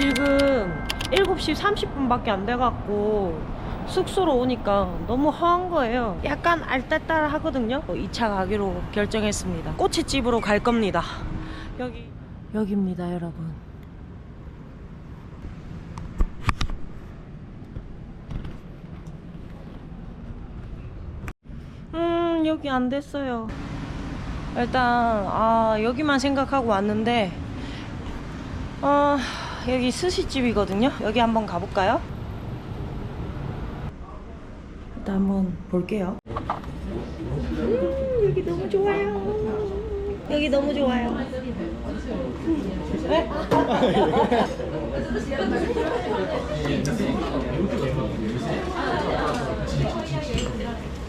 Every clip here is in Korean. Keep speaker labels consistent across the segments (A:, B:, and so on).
A: 지금 7시 30분밖에 안 돼갖고 숙소로 오니까 너무 허한 거예요. 약간 알딸딸 하거든요. 2차 가기로 결정했습니다. 꼬치집으로 갈 겁니다. 여기, 여기입니다, 여러분. 음, 여기 안 됐어요. 일단, 아, 여기만 생각하고 왔는데, 어, 여기 스시집이거든요. 여기 한번 가볼까요? 일단 한번 볼게요. 음, 여기 너무 좋아요. 여기 너무 좋아요. 네?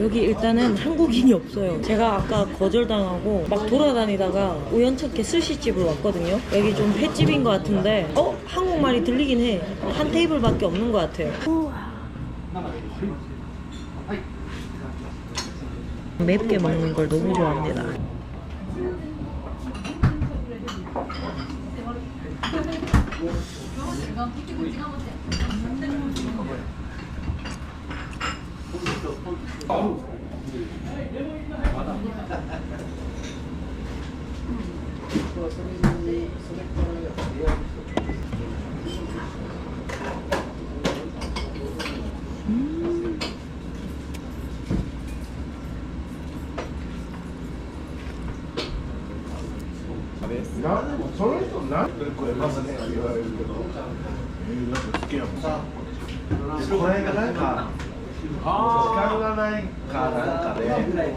A: 여기 일단은 한국인이 없어요. 제가 아까 거절당하고 막 돌아다니다가 우연찮게 스시집을 왔거든요. 여기 좀 횟집인 것 같은데, 어? 한국말이 들리긴 해. 한 테이블밖에 없는 것 같아요. 맵게 먹는 걸 너무 좋아합니다.
B: なんでもその人なんでこれ？まずね言われるけどえーなんか好きやもんこれがなんか時間がないかなんかで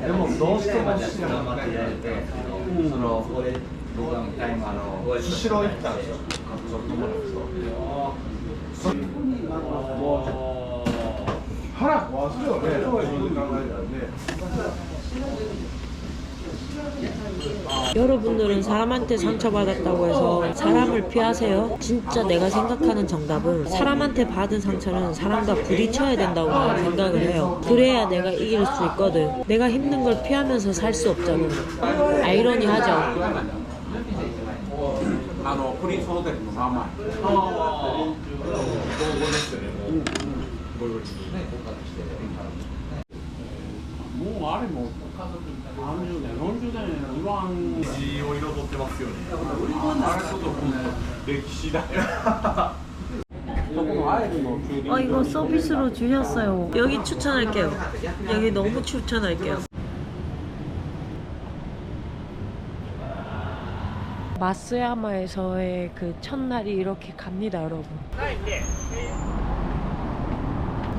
B: でもどうしても好きなって言われてうんそのあのスシロー行ったんですよ家族友達とそもう腹壊すよねそういう考えたらね。
A: 여러분들은 사람한테 상처받았다고 해서 사람을 피하세요. 진짜 내가 생각하는 정답은 사람한테 받은 상처는 사람과 부딪혀야 된다고 나는 생각을 해요. 그래야 내가 이길 수 있거든. 내가 힘든 걸 피하면서 살 수 없잖아. 아이러니하죠.
C: あのプリンスホテルのまんまもうあれも何十年40年言わん
B: 字を彩ってますよね
C: あれこそもう歴史だよそこのアイルの駐輪
A: 어 이거 서비스로 주셨어요. 여기 추천할게요. 여기 너무 추천할게요. 마스야마에서의 그 첫날이 이렇게 갑니다, 여러분.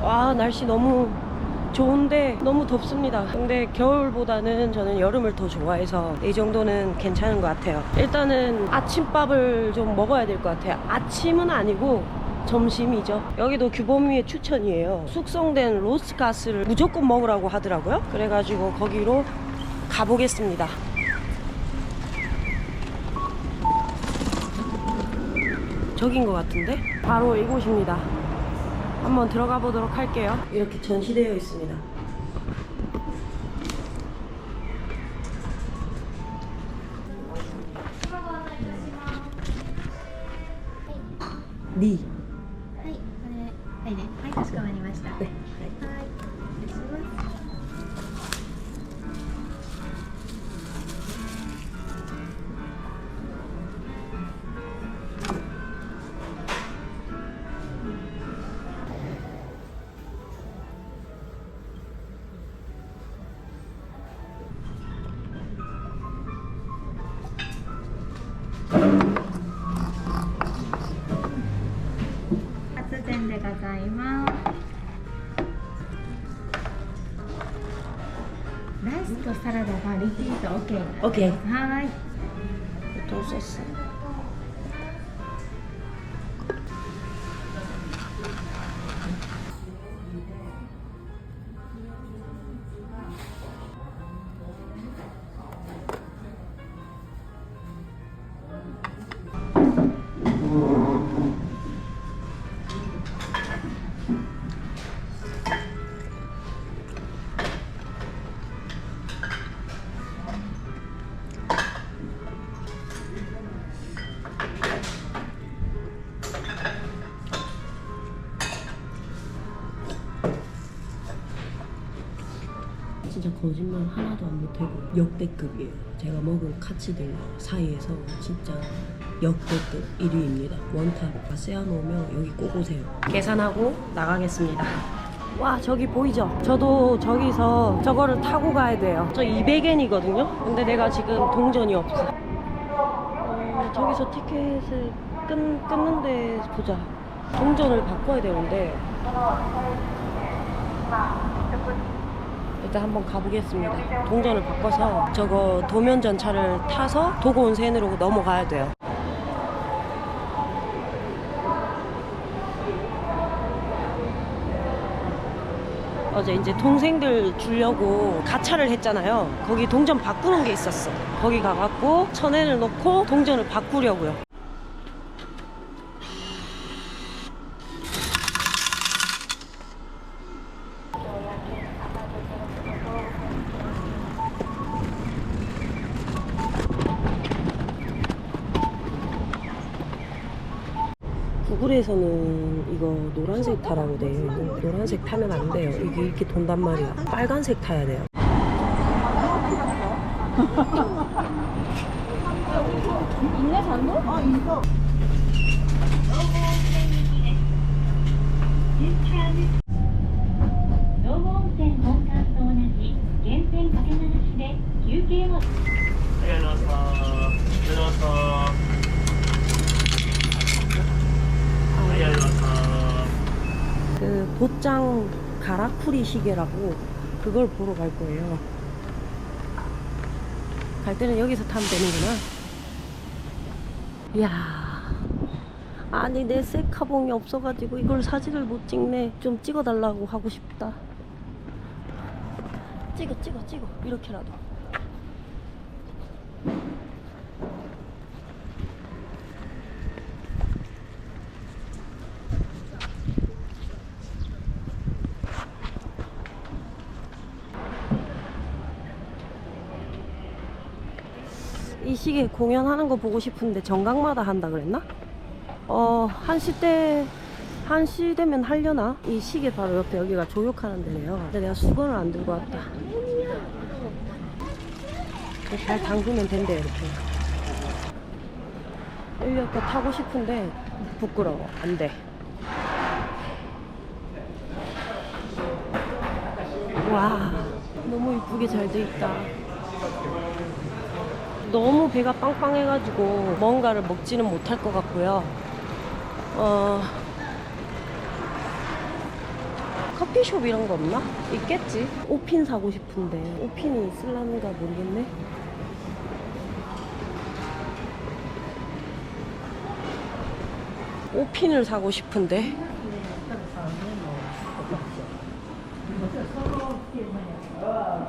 A: 와 날씨 너무 좋은데 너무 덥습니다. 근데 겨울보다는 저는 여름을 더 좋아해서 이 정도는 괜찮은 것 같아요. 일단은 아침밥을 좀 먹어야 될 것 같아요. 아침은 아니고 점심이죠. 여기도 규범위의 추천이에요. 숙성된 로스가스를 무조건 먹으라고 하더라고요. 그래가지고 거기로 가보겠습니다. 저긴 것 같은데? 바로 이곳입니다. 한번 들어가 보도록 할게요. 이렇게 전시되어 있습니다. 리. Okay. Okay. Hi. Entonces. 거짓말 하나도 안 못하고 역대급이에요. 제가 먹은 카츠들 사이에서 진짜 역대급 1위입니다. 원탑 세워놓으면 여기 꼭 오세요. 계산하고 나가겠습니다. 와 저기 보이죠? 저도 저기서 저거를 타고 가야 돼요. 저 200엔이거든요. 근데 내가 지금 동전이 없어. 어, 저기서 티켓을 끊, 끊는데 보자. 동전을 바꿔야 되는데 일단 한번 가보겠습니다. 동전을 바꿔서 저거 도면 전차를 타서 도고 온센으로 넘어가야 돼요. 어제 이제 동생들 주려고 가차를 했잖아요. 거기 동전 바꾸는 게 있었어. 거기 가갖고 천엔을 넣고 동전을 바꾸려고요. 구글에서는 이거 노란색 타라고 돼 있는 노란색 타면 안 돼요. 이게 이렇게 돈단 말이야. 빨간색 타야 돼요.
D: 道後温泉本館と同じ源泉かけ流しで休憩も
A: 그 보짱 가라쿠리 시계라고 그걸 보러 갈 거예요. 갈 때는 여기서 타면 되는구나. 이야. 아니 내 셀카봉이 없어가지고 이걸 사진을 못 찍네. 좀 찍어달라고 하고 싶다. 찍어 찍어 찍어 이렇게라도. 이 시계 공연하는 거 보고 싶은데 정각마다 한다 그랬나? 어, 한시 때, 한시 되면 하려나? 이 시계 바로 옆에 여기가 조욕하는 데래요. 근데 내가 수건을 안 들고 왔다. 잘 담그면 된대, 이렇게. 이렇게 타고 싶은데 부끄러워. 안 돼. 와, 너무 이쁘게 잘 돼 있다. 너무 배가 빵빵해가지고 뭔가를 먹지는 못할 것 같고요. 어, 커피숍 이런 거 없나? 있겠지. 오핀 사고 싶은데 오핀이 있을라는가 모르겠네. 오핀을 사고 싶은데.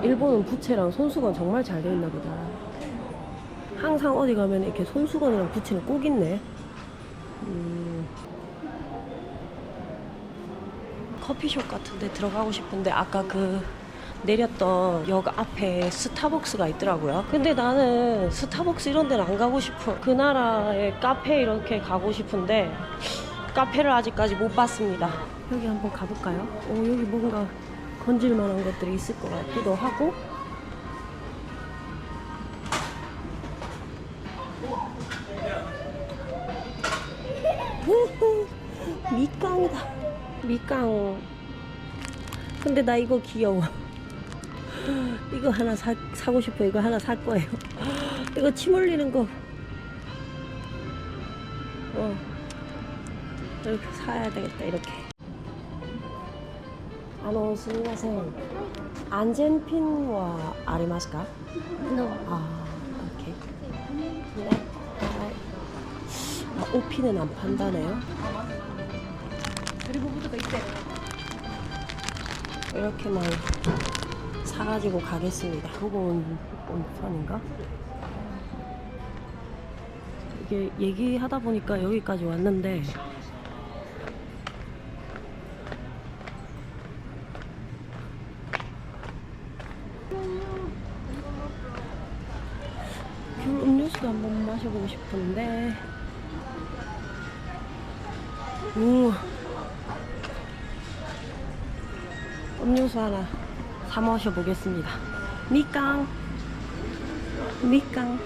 A: 일본은 부채랑 손수건 정말 잘 돼 있나 보다. 항상 어디 가면 이렇게 손수건이랑 부채는 꼭 있네. 음. 커피숍 같은 데 들어가고 싶은데 아까 그 내렸던 역 앞에 스타벅스가 있더라고요. 근데 나는 스타벅스 이런 데는 안 가고 싶어. 그 나라의 카페 이렇게 가고 싶은데 카페를 아직까지 못 봤습니다. 여기 한번 가볼까요? 오, 여기 뭔가 건질 만한 것들이 있을 것 같기도 하고. 밑강이다. 밑강. 근데 나 이거 귀여워. 이거 하나 사, 사고 싶어. 이거 하나 살 거예요. 이거 침 흘리는 거. 어. 이렇게 사야 되겠다. 이렇게. 아노, 스미마센. 안젠핀와 아리마스까? 아, 오케이. 네. 아, 오피는 안 판다네요. 이렇게만 사가지고 가겠습니다. 무거운 온천인가? 이게 얘기하다 보니까 여기까지 왔는데 귤 음료수도 한번 마셔보고 싶은데 우 음료수 하나 사 마셔 보겠습니다. 밑강. 밑강.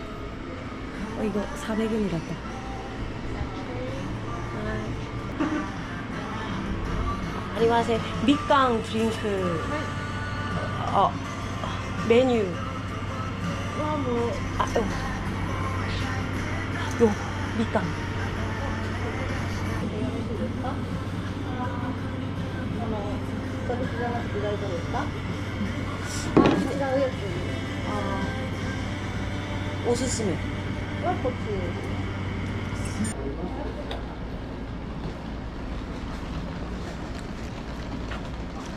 A: 어, 이거 400엔이랐다. 아리마세 밑강 드링크 어 메뉴 아, 어. 요 밑강 기다리고 있다? 아, 기다리겠지. 어,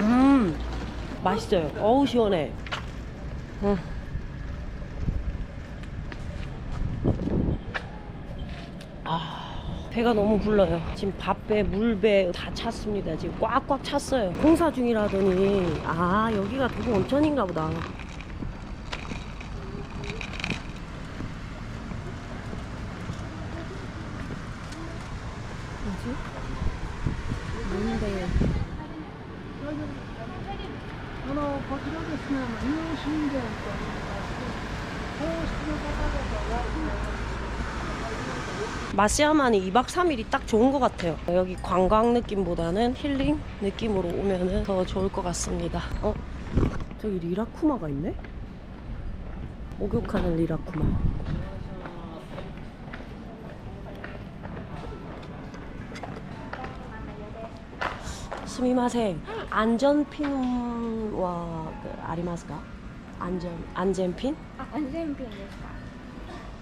A: 음 맛있어요. 어우 시원해. 음. 배가 너무 불러요. 지금 밥배 물배 다 찼습니다. 지금 꽉꽉 찼어요. 공사 중이라더니. 아 여기가 도구 온천인가 보다 마시아만이 2박 3일이 딱 좋은 것 같아요. 여기 관광 느낌보다는 힐링 느낌으로 오면은 더 좋을 것 같습니다. 어? 저기 리라쿠마가 있네? 목욕하는 리라쿠마. 스미마셍. 안전핀와 그 아리마스가? 안전 안전핀?
E: あ安全ピンですか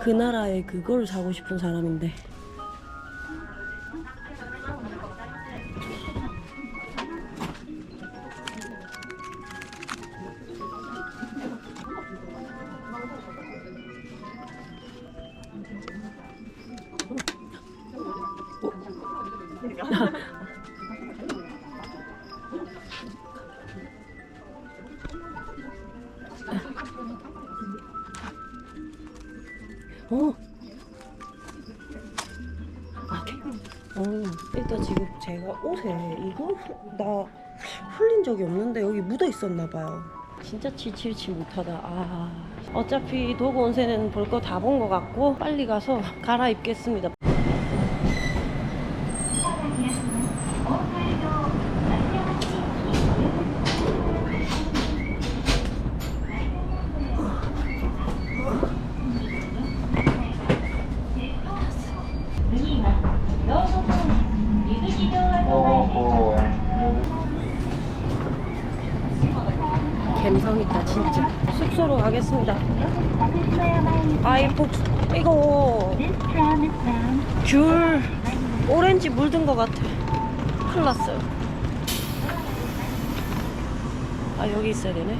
A: 그 나라의 그걸 사고 싶은 사람인데. 어. 아. 어, 일단 지금 제가 옷에 이거 후- 나 흘린 적이 없는데 여기 묻어 있었나 봐요. 진짜 지칠치 못하다. 아, 어차피 도구 온세는 볼 거 다 본 것 같고 빨리 가서 갈아입겠습니다. 감성 있다 진짜. 숙소로 가겠습니다. 아이 복 이거 귤 오렌지 물든 것 같아. 큰일 났어요. 아 여기 있어야 되네.